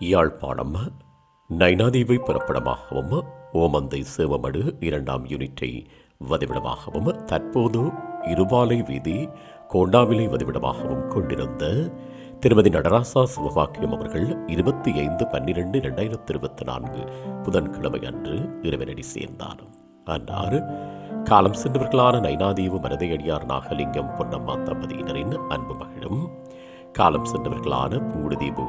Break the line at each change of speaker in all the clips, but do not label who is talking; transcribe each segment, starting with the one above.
யாழ்ப்பாணம் நைனாதீவை புறப்படமாகவும் ஓமந்தை சேவமடு இரண்டாம் யூனிட்டை வதிவிடமாகவும் தற்போது இருபாலை வீதி கோண்டாவிலை வதிவிடமாகவும் கொண்டிருந்த திருமதி நடராசா சிவபாக்கியம் அவர்கள் இருபத்தி ஐந்து பன்னிரெண்டு இரண்டாயிரத்தி இருபத்தி நான்கு புதன்கிழமை அன்று இறைவனடி சேர்ந்தார். அன்னார் காலம் சென்றவர்களான நைனாதீவு மனதையடியார் நாகலிங்கம் பொன்னம்மா தம்பதியினரின் அன்பு மகளும் காலம் சென்றவர்களான பூடுதீவு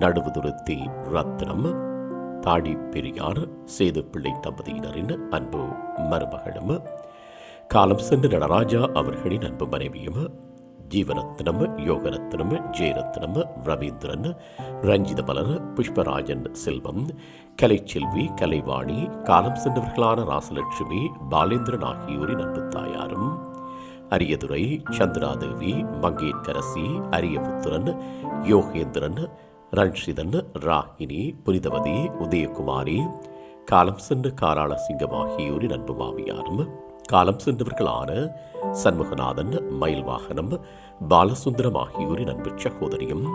நடுவுதுருத்தி ரத்னம் தாடி பெரியார் சேது பிள்ளை தம்பதியினரின் அன்பு மருமகளும் காலம் சென்ற நடராஜா அவர்களின் அன்பு மனைவியும் ஜீவரத்னம் யோகரத்னம் ஜெயரத்னம் ரவீந்திரன் ரஞ்சிதமலர் புஷ்பராஜன் செல்வம் கலைச்செல்வி கலைவாணி காலம் சென்றவர்களான ராசலட்சுமி பாலேந்திரன் ஆகியோரின் அன்பு தாயாரும் அரியதுரை சந்திராதேவி மங்கேற்கரசி அரியபுத்திரன் யோகேந்திரன் ரன்ஷிதன் ராகினி புனிதவதி உதயகுமாரி காலம் சென்ற காராள சிங்கம் ஆகியோரின் அன்பு மாமியாரும் காலம் சென்றவர்களான சண்முகநாதன் மயில்வாகனம் பாலசுந்தரம் ஆகியோரின் அன்பு சகோதரியும்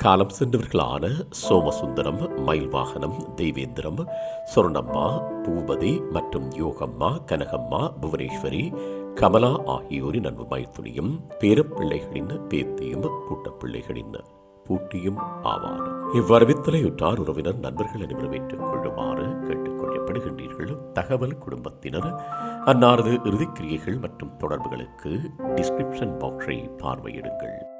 காலம் சென்றவர்களான சோமசுந்தரம் மயில்வாகனம் தெய்வேந்திரம் சொர்ணம்மா பூபதி மற்றும் யோகம்மா கனகம்மா புவனேஸ்வரி கமலா ஆகியோரின் அன்பு மைத்துனியும் பேரப்பிள்ளைகளின் பேத்தியும் பூட்டப்பிள்ளைகளின் பூட்டியும் ஆவார் இவ்வரவித்தலையுற்றார் உறவினர் நண்பர்கள் அனைவரும் ஏற்றுக் கொள்ளுமாறு தகவல் குடும்பத்தினர் அன்னாரது இறுதிக்கிரியைகள் மற்றும் தொடர்புகளுக்கு டிஸ்கிரிப்ஷன் பாக்ஸை பார்வையிடுங்கள்.